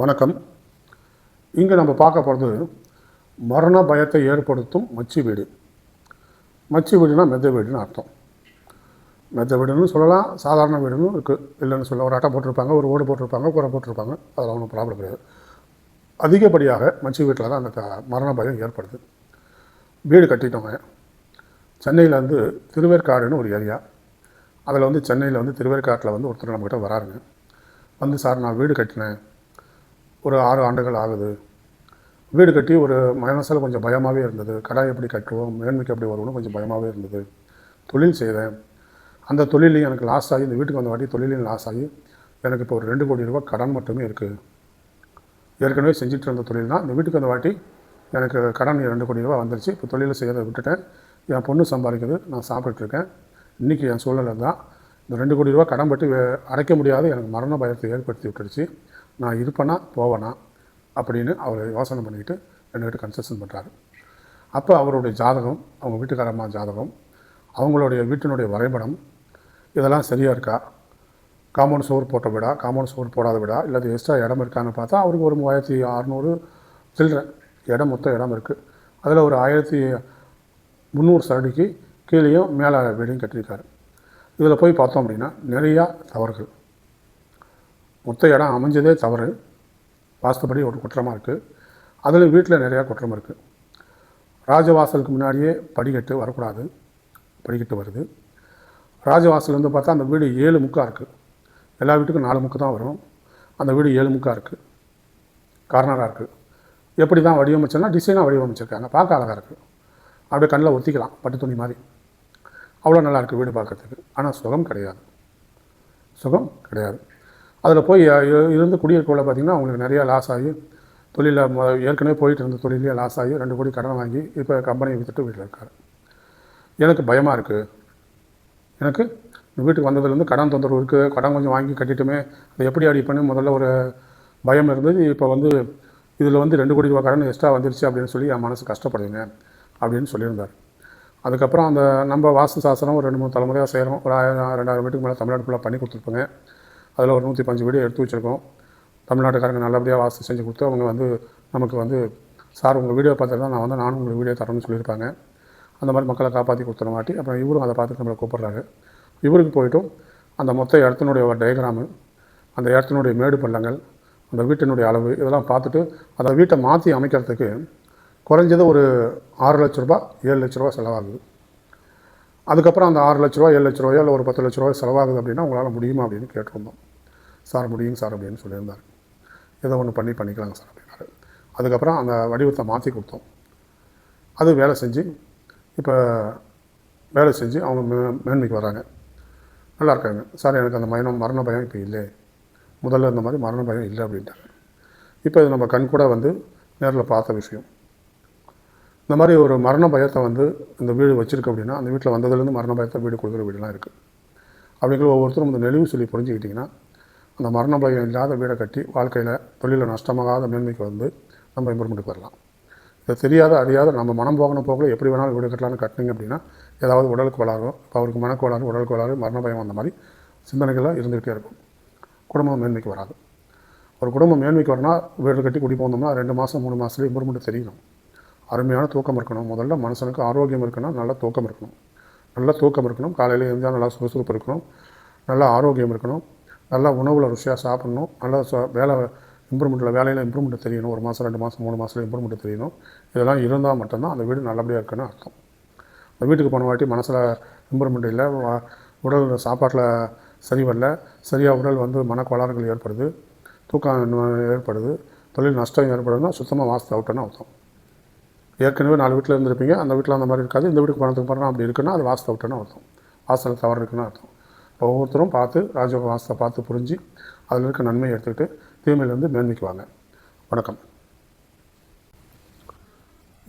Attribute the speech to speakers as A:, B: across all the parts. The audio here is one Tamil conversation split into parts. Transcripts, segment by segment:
A: வணக்கம். இங்கே நம்ம பார்க்க போகிறது மரண பயத்தை ஏற்படுத்தும் மச்சி வீடு. மச்சி வீடுனா மெத்த வீடுன்னு அர்த்தம். மெத்த வீடுன்னு சொல்லலாம் சாதாரண வீடுன்னு இருக்குது இல்லைன்னு சொல்ல ஒரு அட்டை போட்டிருப்பாங்க ஒரு ஓடு போட்டிருப்பாங்க குறை போட்டிருப்பாங்க அதெல்லாம் ஒன்றும் ப்ராப்ளம் கிடையாது. அதிகப்படியாக மச்சி வீட்டில் தான் அந்த மரண பயம் ஏற்படுது. வீடு கட்டிட்டோங்க சென்னையில் வந்து திருவேற்காடுன்னு ஒரு ஏரியா. அதில் வந்து சென்னையில் வந்து திருவேற்காட்டில் வந்து ஒருத்தர் நம்மக்கிட்ட வராருங்க. வந்து சார் நான் வீடு கட்டினேன். ஒரு ஆறு ஆண்டுகள் ஆகுது. வீடு கட்டி ஒரு மனசில் கொஞ்சம் பயமாகவே இருந்தது. கடை எப்படி கட்டுவோம் மேன்மைக்கு எப்படி வருவோம்னு கொஞ்சம் பயமாகவே இருந்தது. தொழில் செய்தேன். அந்த தொழிலையும் எனக்கு லாஸ் ஆகி இந்த வீட்டுக்கு வந்த வாட்டி தொழிலையும் லாஸ் ஆகி எனக்கு இப்போ ஒரு ரெண்டு கோடி ரூபா கடன் மட்டுமே இருக்குது ஏற்கனவே செஞ்சுட்டு இருந்த தொழில் தான். இந்த வீட்டுக்கு வந்த வாட்டி எனக்கு கடன் ரெண்டு கோடி ரூபா வந்துருச்சு. இப்போ தொழிலை செய்யறதை விட்டுட்டேன். என் பொண்ணு சம்பாதிக்கிறது நான் சாப்பிட்டுருக்கேன் இன்றைக்கி என் சூழ்நிலை தான் இந்த ரெண்டு கோடி ரூபா கடன் பட்டு அடைக்க முடியாத எனக்கு மரண பயத்தை ஏற்படுத்தி விட்டுருச்சு. நான் இருப்பேனா போவேனா? அப்படின்னு அவர் யோசனை பண்ணிக்கிட்டு ரெண்டு பேரும் கன்செஷன் பண்ணுறாரு அப்போ அவருடைய ஜாதகம் அவங்க வீட்டுக்காரம்மா ஜாதகம் அவங்களுடைய வீட்டினுடைய வரைபடம் இதெல்லாம் சரியாக இருக்கா? காம்பவுண்ட் சுவர் போட்ட விடா? காம்பவுண்ட் சுவர் போடாத விடா? இல்லை எக்ஸ்ட்ரா இடம் இருக்கான்னு பார்த்தா அவருக்கு ஒரு மூவாயிரத்தி அறநூறு சில்லற இடம் மொத்தம் இடம் இருக்குது அதில் ஒரு ஆயிரத்தி முந்நூறு சரடிக்கு கீழேயும் மேலே வீடையும் கட்டியிருக்காரு. இதில் போய் பார்த்தோம் அப்படின்னா நிறையா தவறுகள். மொத்த இடம் அமைஞ்சதே தவறு. வாஸ்துபடி ஒரு குற்றமாக இருக்குது அதில் வீட்டில் நிறையா குற்றம் இருக்குது ராஜவாசலுக்கு முன்னாடியே படிக்கட்டு வரக்கூடாது. படிக்கட்டு வருது. ராஜவாசல் வந்து பார்த்தா அந்த வீடு ஏழு முக்காக இருக்குது எல்லா வீட்டுக்கும் நாலு முக்கு தான் வரும். அந்த வீடு ஏழு முக்காக இருக்குது கார்னராக இருக்குது எப்படி தான் வடிவமைச்சோன்னா டிசைனாக வடிவமைச்சிருக்காங்க. பார்க்க அழகாக இருக்குது அப்படியே கண்ணில் ஒத்திக்கலாம். பட்டு துணி மாதிரி. அவ்வளோ நல்லாயிருக்கு வீடு பார்க்கறதுக்கு. ஆனால் சுகம் கிடையாது. சுகம் கிடையாது. அதில் போய் இருந்து குடியிருக்கோவில் பார்த்திங்கன்னா அவங்களுக்கு நிறையா லாஸ் ஆகி தொழிலில் மொ ஏற்கனவே போயிட்டு இருந்த தொழிலே லாஸ் ஆகி ரெண்டு கோடி கடன் வாங்கி இப்போ கம்பெனியை விற்றுட்டு வீட்டில் இருக்கார். எனக்கு பயமாக இருக்குது எனக்கு வீட்டுக்கு வந்ததுலேருந்து கடன் தொந்தரவு இருக்குது கடன் கொஞ்சம் வாங்கி கட்டிட்டுமே அதை எப்படி அடிப்பேன்னு முதல்ல ஒரு பயம் இருந்தது. இப்போ வந்து இதில் வந்து ரெண்டு கோடி ரூபா கடன் எக்ஸ்ட்ரா வந்துருச்சு அப்படின்னு சொல்லி என் மனசு கஷ்டப்படுதுங்க அப்படின்னு சொல்லியிருந்தார். அதுக்கப்புறம் அந்த நம்ம வாஸ்து சாஸ்திரம் ஒரு ரெண்டு மூணு தலைமுறையாக செய்கிறோம். ஒரு ஆயிரம் ரெண்டாயிரம் வீட்டுக்கு மேலே தமிழ்நாடு ஃபுல்லாக பண்ணி கொடுத்துருப்போங்க. அதில் ஒரு நூற்றி பஞ்சு வீடியோ எடுத்து வச்சுருக்கோம். தமிழ்நாட்டுக்காரங்க நல்லபடியாக வாசி செஞ்சு கொடுத்து அவங்க வந்து நமக்கு வந்து சார் உங்கள் வீடியோ பார்த்துட்டு தான் நான் வந்து நானும் உங்களுக்கு வீடியோ தரேன்னு சொல்லியிருப்பாங்க அந்த மாதிரி மக்களை காப்பாற்றி கொடுத்துற மாட்டி அப்புறம் இவரும் அதை பார்த்துட்டு நம்மளை கூப்பிட்றாரு. இவருக்கு போய்ட்டும் அந்த மொத்த இடத்தினுடைய ஒரு டயக்ராமு அந்த இடத்தினுடைய மேடு பள்ளங்கள் அந்த வீட்டினுடைய அளவு இதெல்லாம் பார்த்துட்டு அந்த வீட்டை மாற்றி அமைக்கிறதுக்கு குறைஞ்சது ஒரு ஆறு லட்ச ரூபா ஏழு லட்ச ரூபா செலவாகுது. அதுக்கப்புறம் அந்த ஆறு லட்ச ரூபா ஏழு லட்ச ரூபாயோ இல்லை ஒரு பத்து லட்ச ரூபாய் செலவாகுது அப்படின்னா உங்களால் முடியுமா அப்படின்னு கேட்டிருந்தோம். சார் முடியும் சார் அப்படின்னு சொல்லியிருந்தார். ஏதோ ஒன்று பண்ணி பண்ணிக்கலாங்க சார் அப்படின்னாரு. அதுக்கப்புறம் அந்த வடிவத்தை மாற்றி கொடுத்தோம். அது வேலை செஞ்சு இப்போ வேலை செஞ்சு அவங்க மே மேன்மைக்கு வராங்க. நல்லா இருக்காங்க. சார் எனக்கு அந்த மயணம் மரண பயம் இப்போ இல்லை. முதல்ல இந்த மாதிரி மரண பயம் இல்லை அப்படின்ட்டாங்க இப்போ இது நம்ம கண் கூட வந்து நேரில் பார்த்த விஷயம். இந்த மாதிரி ஒரு மரண பயத்தை வந்து இந்த வீடு வச்சுருக்கு அப்படின்னா அந்த வீட்டில் வந்ததுலேருந்து மரண பயத்தை வீடு கொடுக்குற வீடுலாம் இருக்குது அப்படிங்கிற ஒவ்வொருத்தரும் இந்த நெளிவு சொல்லி புரிஞ்சுக்கிட்டிங்கன்னா அந்த மரண பயம் இல்லாத வீடை கட்டி வாழ்க்கையில் தொழிலில் நஷ்டமாகாத மேன்மைக்கு வந்து நம்ம இம்ப்ரூவ்மெண்ட்டுக்கு வரலாம். இதை தெரியாத அறியாத நம்ம மனம் போகணும் போகல எப்படி வேணாலும் வீடு கட்டலாம்னு கட்டினீங்க அப்படின்னா ஏதாவது உடலுக்கு வளரும் இப்போ அவருக்கு மனக்கோளாறு உடலுக்கு வளரும் மரண பயம் அந்த மாதிரி சிந்தனைகள்லாம் இருந்துக்கிட்டே இருக்கும். குடும்பம் மேன்மைக்கு வராது. ஒரு குடும்பம் மேன்மைக்கு வரனா வீடு கட்டி குடி போனோம்னா ரெண்டு மாதம் மூணு மாதத்துல இம்ப்ரூவ்மெண்ட் தெரியணும். அருமையான தூக்கம் இருக்கணும். முதல்ல மனுஷனுக்கு ஆரோக்கியம் இருக்கணும். நல்ல தூக்கம் இருக்கணும். நல்ல தூக்கம் இருக்கணும். காலையில் எழுந்தால் நல்லா சுறுசுறுப்பு இருக்கணும். நல்ல ஆரோக்கியம் இருக்கணும். நல்லா உணவில் ருசியாக சாப்பிட்ணும். நல்லா ச- வேலை இம்ப்ரூவ்மெண்ட்டில் வேலையில் இம்ப்ரூவ்மெண்ட் தெரியணும். ஒரு மாதம் ரெண்டு மாதம் மூணு மாதத்தில் இம்ப்ரூவ்மெண்ட் தெரியணும். இதெல்லாம் இருந்தால் மட்டும்தான் அந்த வீடு நல்லபடியாக இருக்குன்னு அர்த்தம். அந்த வீட்டுக்கு போன வாட்டி மனசில் இம்ப்ரூவ்மெண்ட் இல்லை. உடல் சாப்பாட்டில் சரி வரல. சரியாக உடல் வந்து மனக்கோளாறுகள் ஏற்படுது. தூக்கம் ஏற்படுது. தொழில் நஷ்டம் ஏற்படுதுன்னா சுத்தமாக வாஸ்து அவுட்டுன்னு அர்த்தம். ஏற்கனவே நாலு வீட்டில் இருந்திருப்பீங்க. அந்த வீட்டில் அந்த மாதிரி இருக்காது. இந்த வீட்டுக்கு போனதுக்கு அப்புறம் அப்படி இருக்குன்னா அது வாஸ்து அவுட்டுன்னு அர்த்தம். வாசல் தவறு இருக்குன்னு அர்த்தம். ஒவ்வொருத்தரும் பார்த்து ராஜவாசத்தை வாஸ்தை பார்த்து புரிஞ்சு அதில் இருக்க நன்மையை எடுத்துக்கிட்டு தீமையிலேருந்து மேன்மைக்குவாங்க வணக்கம்.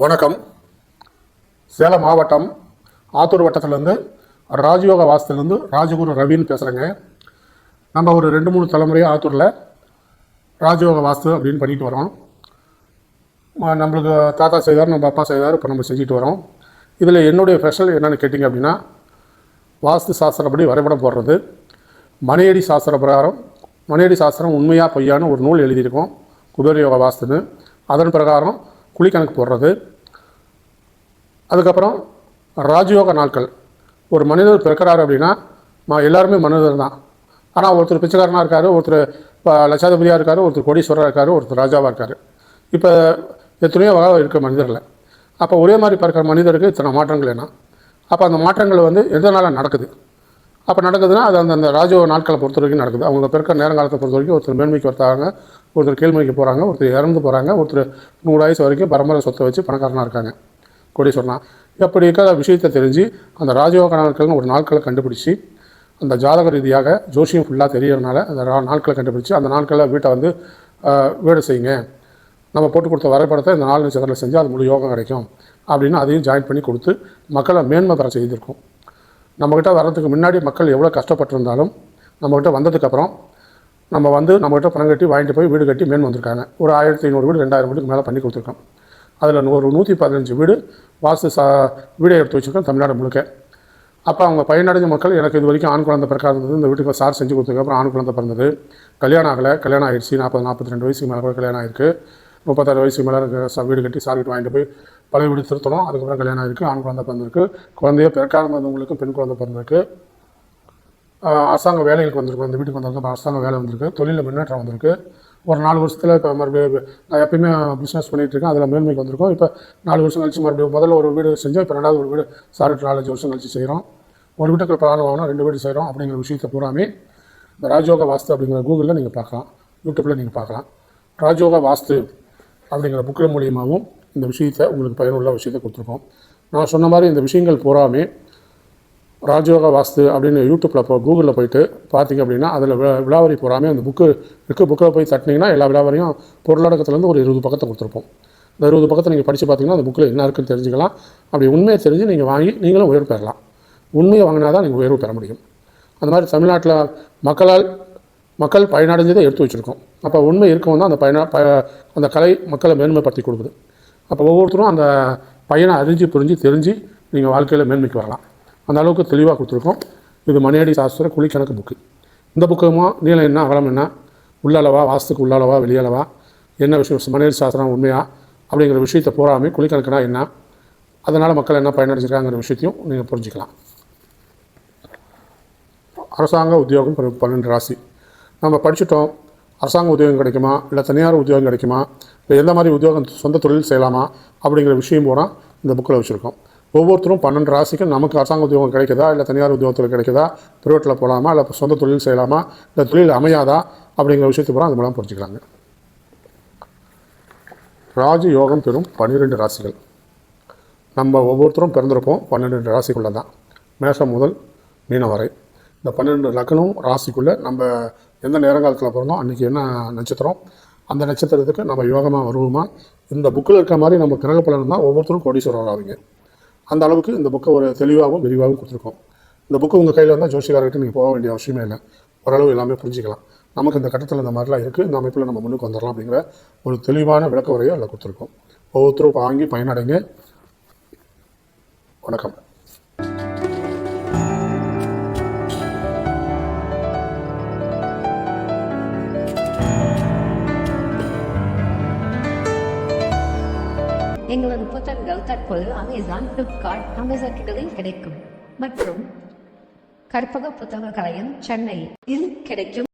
A: வணக்கம். சேலம் மாவட்டம் ஆத்தூர் வட்டத்திலேருந்து ராஜயோக வாசத்துலேருந்து ராஜகுரு ரவின்னு பேசுகிறேங்க நம்ம ஒரு ரெண்டு மூணு தலைமுறையாக ஆத்தூரில் ராஜயோக வாஸ்து அப்படின்னு பண்ணிட்டு வரோம். நம்மளுக்கு தாத்தா செய்தார் நம்ம அப்பா செய்தார் இப்போ நம்ம செஞ்சுட்டு வரோம். இதில் என்னுடைய ஸ்பெஷல் என்னென்னு கேட்டிங்க அப்படின்னா வாஸ்து சாஸ்திரப்படி வரைபடம் போடுறது. மனையடி சாஸ்திர பிரகாரம் மனையடி சாஸ்திரம் உண்மையாக பொய்யான்னு ஒரு நூல் எழுதியிருக்கோம் குபேர யோக வாஸ்துன்னு. அதன் பிரகாரம் குழிக்கணக்கு போடுறது. அதுக்கப்புறம் ராஜயோக நாட்கள். ஒரு மனிதர் பிறக்கிறாரு அப்படின்னா எல்லாருமே மனிதர் தான். ஆனால் ஒருத்தர் பிச்சைக்காரனாக இருக்கார் ஒருத்தர் இப்போ லட்சாதிபதியாக இருக்கார் ஒருத்தர் கோடீஸ்வரராக இருக்கார் ஒருத்தர் ராஜாவாக இருக்கார். இப்போ எத்தனையோ வகை இருக்க மனிதர்களை அப்போ ஒரே மாதிரி பிறக்கிற மனிதருக்கு இத்தனை மாற்றங்கள் என்ன? அப்போ அந்த மாற்றங்கள் வந்து எதனால் நடக்குது? அப்போ நடக்குதுன்னா அது அந்த அந்த ராஜ நாட்களை பொறுத்த வரைக்கும் நடக்குது. அவங்க பிறக்க நேரங்காலத்தை பொறுத்த வரைக்கும் ஒருத்தர் மேன்மைக்கு வர்த்தாங்க ஒருத்தர் கீழ்மைக்கு போகிறாங்க ஒருத்தர் இறந்து போகிறாங்க ஒருத்தர் நூறு வயசு வரைக்கும் பரம்பரை சொத்தை வச்சு பணக்காரனாக இருக்காங்க. கொடி சொன்னால் இப்படி இருக்கிற விஷயத்தை தெரிஞ்சு அந்த ராஜயோக நாட்கள்னு ஒரு நாட்களை கண்டுபிடிச்சி அந்த ஜாதக ரீதியாக ஜோஷியம் ஃபுல்லாக தெரியறதுனால அந்த நாட்களை கண்டுபிடிச்சி அந்த நாட்களில் வீட்டை வந்து வீடு செய்யுங்க. நம்ம போட்டு கொடுத்த வரைபடத்தை இந்த நாலு நட்சத்திரத்தில் செஞ்சால் அது முழு யோகம் கிடைக்கும் அப்படின்னு அதையும் ஜாயின் பண்ணி கொடுத்து மக்களை மேன்மை பெற செய்திருக்கோம். நம்மக்கிட்ட வர்றதுக்கு முன்னாடி மக்கள் எவ்வளோ கஷ்டப்பட்டிருந்தாலும் நம்மக்கிட்ட வந்ததுக்கப்புறம் நம்ம வந்து நம்மக்கிட்ட பணம் கட்டி வாங்கிட்டு போய் வீடு கட்டி மேன் வந்திருக்காங்க. ஒரு ஆயிரத்தி ஐநூறு வீடு ரெண்டாயிரம் வீடுக்கு மேலே பண்ணி கொடுத்துருக்கோம். அதில் ஒரு நூற்றி பதினஞ்சு வீடு வாஸ்து சா வீடை எடுத்து வச்சுருக்கோம் தமிழ்நாடு முழுக்க. அப்போ அவங்க பயனடைஞ்ச மக்கள் எனக்கு இது வரைக்கும் ஆண் குழந்தை பிறக்காதது இந்த வீட்டுக்கு சார் செஞ்சு கொடுத்ததுக்கப்புறம் ஆண் குழந்தை பிறந்தது. கல்யாணம் ஆகலை கல்யாணம் ஆகிடுச்சு நாற்பது நாற்பத்தி ரெண்டு வயசுக்கு மேலே கூட கல்யாணம் ஆயிருக்கு. முப்பத்தாறு வயசுக்கு மேலே இருக்க வீடு கட்டி சார்கிட்ட வீட்டு வாங்கிட்டு போய் பழைய வீடு திருத்தணும். அதுக்கப்புறம் கல்யாணம் ஆயிருக்கு ஆண் குழந்தை பிறந்திருக்கு. குழந்தைய பிறக்காதவங்களுக்கும் பெண் குழந்தை பிறந்திருக்கு. அரசாங்க வேலைகளுக்கு வந்திருக்கு. அந்த வீட்டுக்கு வந்திருக்கு. அரசாங்க வேலை வந்திருக்கு. தொழிலில் முன்னேற்றம் வந்திருக்கு. ஒரு நாலு வருஷத்தில் இப்போ மறுபடியும் நான் எப்பயுமே பிஸ்னஸ் பண்ணிகிட்டு இருக்கேன். அதில் மேன்மைக்கு வந்திருக்கோம். இப்போ நாலு வருஷம் கழிச்சு மறுபடியும் முதல்ல ஒரு வீடு செஞ்சோம். இப்போ ரெண்டாவது ஒரு வீடு சாரி நாலஞ்சு வருஷம் கழிச்சு செய்கிறோம் ஒரு வீட்டுக்கு பிளான் ஆகணும் ரெண்டு வீடு செய்கிறோம் அப்படிங்கிற விஷயத்தை பூராமே இந்த ராஜயோக வாஸ்து அப்படிங்கிற கூகுளில் நீங்கள் பார்க்கலாம். யூடியூப்பில் நீங்கள் பார்க்கலாம். ராஜயோக வாஸ்து. அப்படிங்கிற புக்கில் மூலியமாகவும் இந்த விஷயத்தை உங்களுக்கு பயனுள்ள விஷயத்தை கொடுத்துருக்கோம். நான் சொன்ன மாதிரி இந்த விஷயங்கள் பூராமே ராஜயோக வாஸ்து அப்படின்னு யூடியூப்பில் இப்போ கூகுளில் போயிட்டு பார்த்தீங்க அப்படின்னா அதில் விழாவரி பூராமே அந்த புக்கு இருக்க. புக்கில் போய் தட்டினீங்கன்னா எல்லா விழாவரியும் பொருளடக்கத்துலேருந்து ஒரு இருபது பக்கத்தை கொடுத்துருப்போம். இந்த இருபது பக்கத்தை நீங்கள் படித்து பார்த்தீங்கன்னா அந்த புக்கில் என்ன இருக்குன்னு தெரிஞ்சுக்கலாம். அப்படி உண்மையை தெரிஞ்சு நீங்கள் வாங்கி நீங்களும் உயர்வு பெறலாம். உண்மையை வாங்கினா தான் நீங்கள் உயர்வு பெற முடியும். அந்த மாதிரி தமிழ்நாட்டில் மக்களால் மக்கள் பயனடைஞ்சதை எடுத்து வச்சுருக்கோம். அப்போ உண்மை இருக்கவும் தான் அந்த பயன ப அந்த கலை மக்களை மேன்மைப்படுத்தி கொடுக்குது. அப்போ ஒவ்வொருத்தரும் அந்த பையனை அறிஞ்சு புரிஞ்சு தெரிஞ்சு நீங்கள் வாழ்க்கையில் மேன்மைக்கு வரலாம். அந்த அளவுக்கு தெளிவாக கொடுத்துருக்கோம். இது மணியடி சாஸ்திர குழிக்கணக்கு புக்கு. இந்த புக்குமா நீளம் என்ன அகலம் என்ன உள்ளளவா வாஸ்துக்கு உள்ளளவா வெளியளவா என்ன விஷயம் மணியடி சாஸ்திரம் உண்மையா அப்படிங்கிற விஷயத்தை பூராமே குழிக்கணக்குனா என்ன அதனால் மக்கள் என்ன பயனடைஞ்சிருக்காங்கிற விஷயத்தையும் நீங்கள் புரிஞ்சுக்கலாம். அரசாங்க உத்தியோகம் பன்னெண்டு ராசி. நம்ம படிச்சுட்டோம் அரசாங்க உத்தியோகம் கிடைக்குமா? இல்லை தனியார் உத்தியோகம் கிடைக்குமா? இல்லை எந்த மாதிரி உத்தியோகம் சொந்த தொழில் செய்யலாமா? அப்படிங்கிற விஷயம் பூரா இந்த புக்கில் வச்சுருக்கோம். ஒவ்வொருத்தரும் பன்னெண்டு ராசிக்கும் நமக்கு அரசாங்க உத்தியோகம் கிடைக்குதா? இல்லை தனியார் உத்தியோகத்தில் கிடைக்குதா? பிரைவேட்டில் போகலாமா இல்லை சொந்த தொழில் செய்யலாமா? இல்லை தொழில் அமையாதா? அப்படிங்கிற விஷயத்தை பூரா அது மூலம் புரிஞ்சுக்கலாங்க ராஜ யோகம் பெறும் பன்னிரெண்டு ராசிகள். நம்ம ஒவ்வொருத்தரும் பிறந்திருப்போம் பன்னிரெண்டு ராசிக்குள்ளே தான் மேஷம் முதல் மீனம் வரை. இந்த பன்னிரெண்டு லக்னம் ராசிக்குள்ளே நம்ம எந்த நேரங்காலத்தில் பிறந்தோம் அன்றைக்கி என்ன நட்சத்திரம்? அந்த நட்சத்திரத்துக்கு நம்ம யோகமாக வருவோமா? இந்த புக்கில் இருக்க மாதிரி நம்ம கிரக பலன் தான் ஒவ்வொருத்தரும் கோடீஸ்வரர் ஆவீங்க. அந்த அளவுக்கு இந்த புக்கை ஒரு தெளிவாகவும் விரிவாகவும் கொடுத்துருக்கோம். இந்த புக்கு உங்கள் கையில் வந்தால் ஜோசிகார்கிட்ட நீங்கள் போக வேண்டிய அவசியமே இல்லை. ஓரளவு எல்லாமே புரிஞ்சுக்கலாம். நமக்கு இந்த கட்டத்தில் இந்த மாதிரிலாம் இருக்குது இந்த அமைப்பில் நம்ம முன்னுக்கு வந்துடலாம் அப்படிங்கிற ஒரு தெளிவான விளக்க உரையை அதில் கொடுத்துருக்கோம். ஒவ்வொருத்தரும் வாங்கி பயனடைங்க. வணக்கம்.
B: எங்களது புத்தகங்கள் தற்போது அமேசான் ஃப்ளிப்கார்ட் அமேசான் கிடைக்கும். மற்றும் கற்பக புத்தக கலையம் சென்னை இல் கிடைக்கும்.